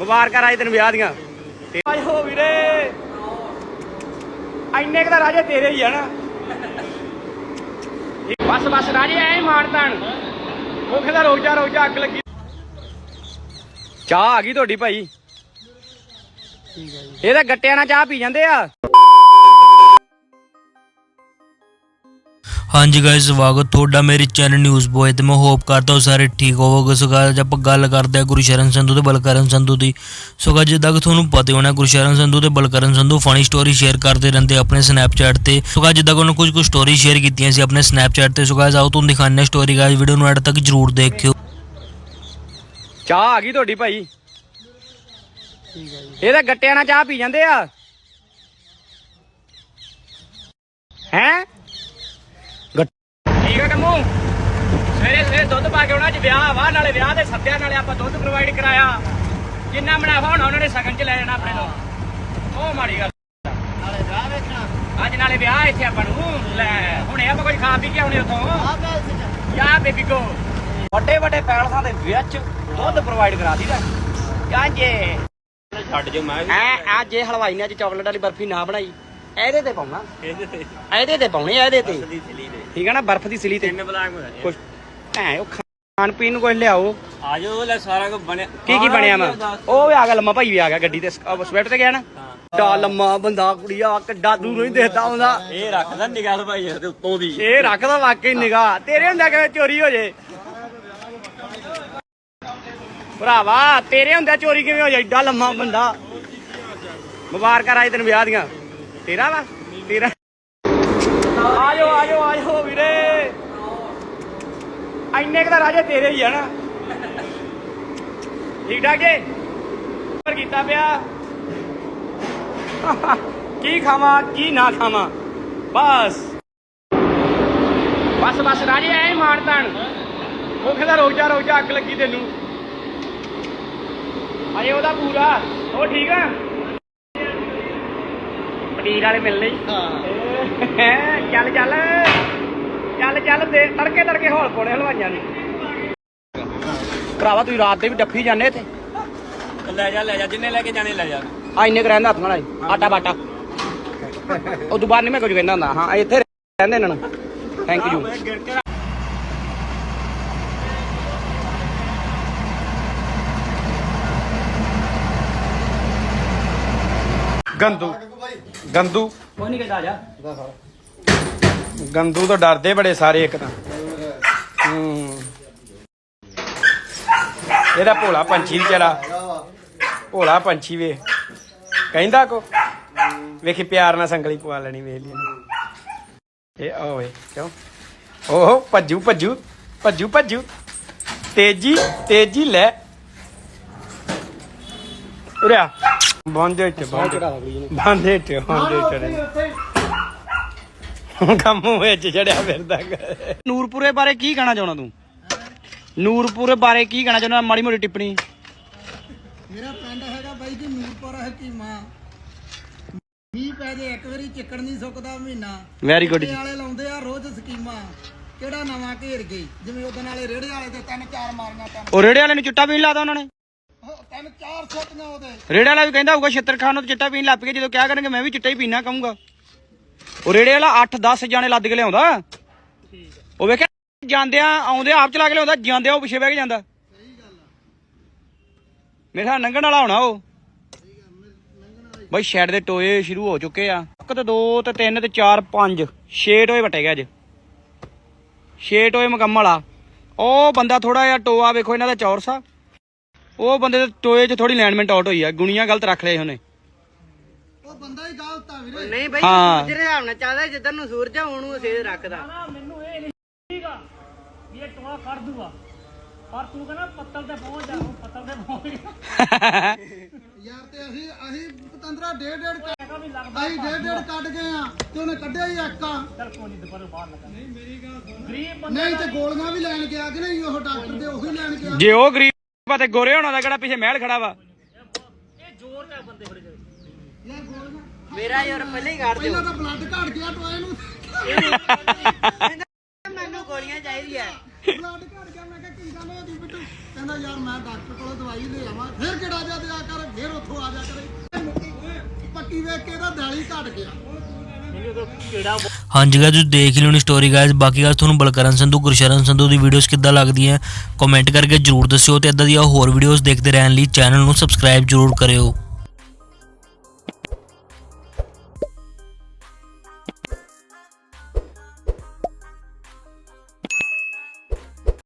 ਮੁਬਾਰਕਾਂ ਰਾਜ ਤੈਨੂੰ ਵਿਆਹ ਦੀਆਂ। ਤੇ ਹੋ ਵੀਰੇ। ਐਨੇ ਕੁ ਤਾਂ ਰਾਜੇ ਤੇਰੇ ਹੀ ਆ ਨਾ। ਬਸ ਬਸ ਰਾਜੇ ਐ ਮਾਰਤਾਨ ਉਹ ਕਹਿੰਦਾ ਰੁਕ ਜਾ ਰੁਕ ਜਾ ਅੱਗ ਲੱਗੀ। ਚਾਹ ਆ ਗਈ ਤੁਹਾਡੀ ਭਾਈ। ਇਹ ਤਾਂ ਗੱਟਿਆਂ ਨਾਲ ਚਾਹ ਪੀ ਜਾਂਦੇ ਆ। ਹਾਂਜੀ ਗਾਇਸ ਸਵਾਗਤ ਤੁਹਾਡਾ ਮੇਰੇ ਚੈਨਲ ਨਿਊਜ਼ ਬੋਏ ਤੇ। ਮੈਂ ਹੋਪ ਕਰਦਾ ਹਾਂ ਸਾਰੇ ਠੀਕ ਹੋਵੋਗੇ। ਸੋ guys, ਆਪਾਂ ਗੱਲ ਕਰਦੇ ਹਾਂ ਗੁਰਸ਼ਰਨ ਸੰਧੂ ਤੇ ਬਲਕਰਨ ਸੰਧੂ ਦੀ। ਸੋ guys, ਜਿੱਦਾਂ ਕਿ ਤੁਹਾਨੂੰ ਪਤਾ ਹੋਣਾ ਗੁਰਸ਼ਰਨ ਸੰਧੂ ਤੇ Balkaran Sandhu funny story share ਕਰਦੇ ਰਹਿੰਦੇ ਆਪਣੇ ਸਨੈਪਚੈਟ ਤੇ। ਸੋ guys, ਜਿੱਦਾਂ ਕਿ ਉਹਨਾਂ ਕੁਝ ਕੁ ਸਟੋਰੀ ਸ਼ੇਅਰ ਕੀਤੀਆਂ ਸੀ ਆਪਣੇ ਸਨੈਪਚੈਟ ਤੇ। ਸੋ guys, ਆਓ ਤੁਹਾਨੂੰ ਦਿਖਾਉਂਦੇ ਸਟੋਰੀ ਗਾਇਸ ਵੀਡੀਓ ਨੂੰ ਐਡ ਤੱਕ ਜਰੂਰ ਦੇਖਿਓ। ਚਾਹ ਆ ਗਈ ਤੁਹਾਡੀ ਭਾਈ। ਇਹ ਤਾਂ ਗੱਟਿਆਂ ਨਾਲ ਚਾਹ ਪੀ ਜਾਂਦੇ ਆ ਹੈ ਠੀਕ ਆ ਕੰਮੂ ਸਵੇਰੇ ਦੁੱਧ ਪਾ ਕੇ ਉਹਨਾਂ ਚ ਵਿਆਹ ਵਾ ਨਾਲੇ ਵਿਆਹ ਦੇ ਸੱਦਿਆ ਨਾਲੇ ਆਪਾਂ ਦੁੱਧ ਪ੍ਰੋਵਾਈਡ ਕਰਾਇਆ। ਜਿੰਨਾ ਮੁਨਾਫਾ ਹੋਣਾ ਉਹਨਾਂ ਨੇ ਸਗਨ ਚ ਲੈ ਜਾਣਾ ਆਪਣੇ ਤੋਂ। ਉਹ ਮਾੜੀ ਗੱਲ। ਨਾਲੇ ਵਿਆਹ ਵੇਖਣਾ। ਅੱਜ ਨਾਲੇ ਵਿਆਹ ਇੱਥੇ ਆਪਾਂ ਨੂੰ ਲੈ ਹੁਣੇ ਆਪਾਂ ਕੁਝ ਖਾ ਪੀ ਕੇ ਆਉਣੇ ਉਥੋਂ। ਯਾ ਬੇਬੀ ਕੋ ਵੱਡੇ ਵੱਡੇ ਪੈਲਸਾਂ ਦੇ ਵਿੱਚ ਦੁੱਧ ਪ੍ਰੋਵਾਈਡ ਕਰਾ ਦੀਦਾ ਜੇ ਛੱਡ ਜੋ ਮੈਂ ਐ ਆ ਜੇ ਹਲਵਾਈ ਨੇ ਅੱਜ ਚਾਕਲੇਟ ਵਾਲੀ ਬਰਫੀ ਨਾ ਬਣਾਈ ਇਹਦੇ ਤੇ ਪਾਉਣਾ। ਇਹਦੇ ਤੇ। ਇਹਦੇ ਤੇ ਪਾਉਣੀ ਇਹਦੇ ਤੇ। ਦੀ ਥਲੀ ਦੇ ਠੀਕ ਹੈ ਨਾ ਬਰਫ ਦੀ ਸਿਲੀ ਤੇ। ਤਿੰਨ ਬਲਾਕ ਹੋਇਆ। ਕੁਛ ਐ ਉਹ ਖਾਣ ਪੀਣ ਨੂੰ ਕੁਝ ਲਿਆਓ। ਆ ਜਾਓ ਲੈ ਸਾਰਾ ਕੁਝ ਬਣਿਆ। ਕੀ ਕੀ ਬਣਿਆ ਵਾ? ਉਹ ਵੀ ਆ ਗਿਆ ਲੰਮਾ ਭਾਈ ਵੀ ਆ ਗਿਆ ਗੱਡੀ ਤੇ। ਸਵੈਟ ਤੇ ਗਿਆ ਨਾ। ਡਾ ਲੰਮਾ ਬੰਦਾ ਕੁੜੀਆ ਕਿੱਡਾ ਦੂਰ ਨਹੀਂ ਦੇਖਦਾ ਹੁੰਦਾ। ਇਹ ਰੱਖਦਾ ਨਿਗਾਹ ਭਾਈ ਇਹਦੇ ਉੱਤੋਂ ਦੀ। ਇਹ ਰੱਖਦਾ ਵਾਕਈ ਨਿਗਾਹ। ਤੇਰੇ ਹੁੰਦਾ ਕਿਵੇਂ ਚੋਰੀ ਹੋ ਜੇ? ਭਰਾਵਾ ਤੇਰੇ ਹੁੰਦਾ ਚੋਰੀ ਕਿਵੇਂ ਹੋ ਜਾਏ ਏਡਾ ਲੰਮਾ ਬੰਦਾ। ਮੁਬਾਰਕਾਂ ਰਾਜ ਤੈਨੂੰ ਵਿਆਹ ਦੀਆਂ। ਤੇਰਾ ਵਾ? ਤੇਰਾ। ਆਜੋ ਆਜੋ ਆਜੋ ਵੀਰੇ ਐਨੇ ਕੁ ਤਾਂ ਰਾਜੇ ਤੇਰੇ ਹੀ ਆ ਨਾ। ਠੀਕ ਠਾਕ ਜੇ ਪਰ ਕੀਤਾ ਪਿਆ। ਕੀ ਖਾਵਾਂ ਕੀ ਨਾ ਖਾਵਾਂ? ਬਸ। ਬਸ ਬਸ ਰਾਜੇ ਐ ਮਾਰਤਾਨ ਉਹ ਕਹਿੰਦਾ ਰੁਕ ਜਾ ਰੁਕ ਜਾ ਅੱਗ ਲੱਗੀ ਤੈਨੂੰ। ਅਜੇ ਉਹਦਾ ਪੂਰਾ। ਉਹ ਠੀਕ ਆ? ਪਨੀਰ ਵਾਲੇ ਮਿਲ ਲਈ ਹਾਂ ਚੱਲ ਚੱਲ। ਚੱਲ ਚੱਲ ਦੇ ਤੜਕੇ ਤੜਕੇ ਹੌਲ ਪੋਣੇ ਹਲਵਾਈਆਂ ਨੇ ਭਰਾਵਾ ਤੁਸੀਂ ਰਾਤ ਦੇ ਵੀ ਡੱਫੀ ਜਾਂਦੇ ਇੱਥੇ? ਲੈ ਜਾ ਲੈ ਜਾ ਜਿੰਨੇ ਲੈ ਕੇ ਜਾਣੇ ਲੈ ਜਾ। ਆ ਇੰਨੇ ਕੁ ਰਹਿੰਦਾ ਹੱਥ ਨਾਲ ਆਟਾ ਬਾਟਾ। ਉਹ ਬਾਅਦ ਨਹੀਂ ਮੈਂ ਕੁਝ ਕਹਿੰਦਾ ਹੁੰਦਾ। ਹਾਂ ਇੱਥੇ ਰਹਿੰਦੇ ਇਹਨਾਂ ਨੂੰ। ਥੈਂਕ ਯੂ ਗੰਦੂ। ਗੰਦੂ। ਕੋਈ ਨਹੀਂ ਕਹਿੰਦਾ ਆ ਜਾ? ਗੰਦੂ ਤੋਂ ਡਰਦੇ ਬੜੇ ਸਾਰੇ ਇੱਕ ਤਾਂ। ਹੂੰ। ਇਹਦਾ ਭੋਲਾ ਪੰਛੀ ਵਿਚਾਰਾ ਭੋਲਾ ਪੰਛੀ ਵੇ। ਕਹਿੰਦਾ ਕੋ? ਵੇਖੀ ਪਿਆਰ ਨਾਲ ਸੰਗਲੀ ਪਵਾ ਲੈਣੀ ਵੇਖ ਲਈ। ਇਹ ਓਏ ਕਿਉਂ? ਓਹ ਭੱਜੂ ਭੱਜੂ ਭੱਜੂ ਭੱਜੂ। ਤੇਜੀ ਤੇਜੀ ਲੈ। ਉਰਿਆ ਬੰਦੇ ਇੱਥੇ ਬੰਦੇ ਬੰਦੇ ਇੱਥੇ ਬੰਦੇ ਇੱਥੇ। ਕੰਮ ਵਿੱਚ ਚੜਿਆ ਫਿਰਦਾ ਨੂਰਪੁਰੇ ਬਾਰੇ ਕੀ ਕਹਿਣਾ ਚਾਹੁੰਦਾ ਤੂੰ? ਨੂਰਪੁਰੇ ਬਾਰੇ ਕੀ ਕਹਿਣਾ ਚਾਹੁੰਦਾ? ਮਾੜੀ ਮੋਟੀ ਟਿੱਪਣੀ। ਮੇਰਾ ਪਿੰਡ ਹੈਗਾ ਬਾਈ ਜੀ ਨੂਰਪੁਰ ਹਕੀਮਾ। ਮੀਂਹ ਪੈ ਜੇ ਇੱਕ ਵਾਰੀ ਚਿੱਕੜ ਨਹੀਂ ਸੁੱਕਦਾ ਮਹੀਨਾ। ਵੈਰੀ ਗੁੱਡ ਰੇੜੇ ਵਾਲੇ ਲਾਉਂਦੇ ਆ ਰੋਜ਼ ਸਕੀਮਾਂ। ਕਿਹੜਾ ਨਵਾਂ ਘੇਰ ਗਈ ਜਿਵੇਂ ਉਦੋਂ ਵਾਲੇ ਰੇੜੇ ਵਾਲੇ ਤੇ ਤਿੰਨ ਚਾਰ ਮਾਰੀਆਂ ਤਿੰਨ। ਉਹ ਰੇੜੇ ਵਾਲੇ ਨੂੰ ਚਿੱਟਾ ਪੀਣ ਲਾਦਾ ਉਹਨਾਂ ਨੇ? ਤਿੰਨ ਚਾਰ ਸੁੱਟੀਆਂ ਉਹਦੇ। ਰੇੜੇ ਵਾਲਾ ਵੀ ਕਹਿੰਦਾ ਹੋਊਗਾ ਛਿੱਤਰ ਖਾਨ ਨੂੰ ਚਿੱਟਾ ਪੀਣ ਲੱਗ ਪਏ ਜਦੋਂ ਕਿਹਾ ਕਰਨਗੇ ਮੈਂ ਵੀ ਚਿੱਟਾ ਹੀ ਪੀਣਾ ਕਹੂੰਗਾ। ਉਹ ਰੇੜੇ ਵਾਲਾ 8-10 ਜਾਣੇ ਲੱਦ ਕੇ ਲਿਆਉਂਦਾ। ਉਹ ਵੇਖਿਆ, ਜਾਂਦਿਆਂ ਆਉਂਦੇ ਆਪ ਚਲਾ ਕੇ ਲਿਆਉਂਦਾ, ਜਾਂਦਿਆਂ ਉਹ ਪਿੱਛੇ ਬਹਿ ਕੇ ਜਾਂਦਾ। ਮੇਰੇ ਖਿਆਲ ਲੰਘਣ ਵਾਲਾ ਹੋਣਾ ਉਹ। ਬਈ ਸ਼ੈਡ ਦੇ ਟੋਏ ਸ਼ੁਰੂ ਹੋ ਚੁੱਕੇ ਆ। ਇੱਕ ਤੇ ਦੋ ਤੇ ਤਿੰਨ ਤੇ ਚਾਰ ਪੰਜ। ਛੇ ਟੋਏ ਵਟੇ ਗਏ ਅੱਜ। ਛੇ ਟੋਏ ਮੁਕੰਮਲ ਆ। ਉਹ ਬੰਦਾ ਥੋੜਾ ਜਿਹਾ ਟੋਆ ਵੇਖੋ ਇਹਨਾਂ ਦਾ ਚੌਰਸਾ। ਉਹ ਬੰਦੇ ਦੇ ਟੋਏ 'ਚ ਥੋੜੀ ਅਲਾਈਨਮੈਂਟ ਆਊਟ ਹੋਈ ਆ। ਗੁਣੀਆਂ ਗਲਤ ਰੱਖ ਲਏ ਉਹਨੇ। ਬੰਦਾ ਹੀ ਗਲਤ ਆ ਵੀਰੇ। ਨਹੀਂ ਬਈ ਹਾਂ। ਜਿਹੜੇ ਹਿਸਾਬ ਨਾਲ ਚੱਲਦਾ ਜਿੱਦਾਂ ਨੂੰ ਸੂਰਜ ਆ ਉਹਨੂੰ ਸੇ ਰੱਖਦਾ। ਯਾਰ ਤੇ ਅਸੀਂ ਅਸੀਂ ਪਤੰਦਰਾ ਡੇਢ ਡੇਢ ਅਸੀਂ ਡੇਢ ਡੇਢ ਕੱਢ ਗਏ ਆ ਤੇ ਉਹਨੇ ਕੱਢਿਆ ਹੀ ਇੱਕ ਆ। ਨਹੀਂ ਤੇ ਗੋਲੀਆਂ ਵੀ ਲੈਣ ਗਿਆ ਕਿ ਨਹੀਂ ਉਹ ਡਾਕਟਰ ਦੇ ਉਹੀ ਲੈਣ ਗਿਆ। ਜੇ ਉਹ ਗਰੀਬ ਆ ਤੇ ਗੋਰੇ ਹੋਣਾ ਦਾ ਕਿਹੜਾ ਪਿੱਛੇ ਮਹਿਲ ਖੜਾ ਵਾ? ਯਾਰ ਗੋਲੀਆਂ ਮੇਰਾ ਯਾਰ ਪਹਿਲੇ ਹੀ ਕੱਢ ਦਿਓ। ਪਹਿਲਾਂ ਤਾਂ ਬਲੱਡ ਘਟ ਗਿਆ ਟੋਏ ਨੂੰ। ਮੈਨੂੰ ਗੋਲੀਆਂ ਚਾਹੀਦੀਆਂ। ਬਲੱਡ ਘਟ ਗਿਆ ਮੈਂ ਕਿਹਾ ਕੀ ਗੱਲ ਹੋਈ ਬਿੱਟੂ ਕਹਿੰਦਾ ਯਾਰ ਮੈਂ ਡਾਕਟਰ ਕੋਲੋਂ ਦਵਾਈ ਲੈ ਆਵਾਂ ਫਿਰ ਕਿਹੜਾ ਜਾ ਦਿਆ ਕਰ ਕੀ ਵੇਖ ਕੇ ਇਹਦਾ ਦਿਲ ਹੀ ਘਟ ਗਿਆ। ਹਾਂਜੀ ਗਾਇਸ ਤੁਸੀਂ ਦੇਖ ਹੀ ਲਿਓਣੀ ਸਟੋਰੀ ਗਾਇਸ ਬਾਕੀ ਗੱਲ ਤੁਹਾਨੂੰ ਬਲਕਰਨ ਸੰਧੂ ਗੁਰਸ਼ਰਨ ਸੰਧੂ ਦੀ ਵੀਡੀਓਜ਼ ਕਿੱਦਾਂ ਲੱਗਦੀਆਂ ਕਮੈਂਟ ਕਰਕੇ ਜਰੂਰ ਦੱਸਿਓ ਤੇ ਇਦਾਂ ਦੀਆਂ ਹੋਰ ਵੀਡੀਓਜ਼ ਦੇਖਦੇ ਰਹਿਣ ਲਈ ਚੈਨਲ ਨੂੰ ਸਬਸਕ੍ਰਾਈਬ ਜਰੂਰ ਕਰਿਓ।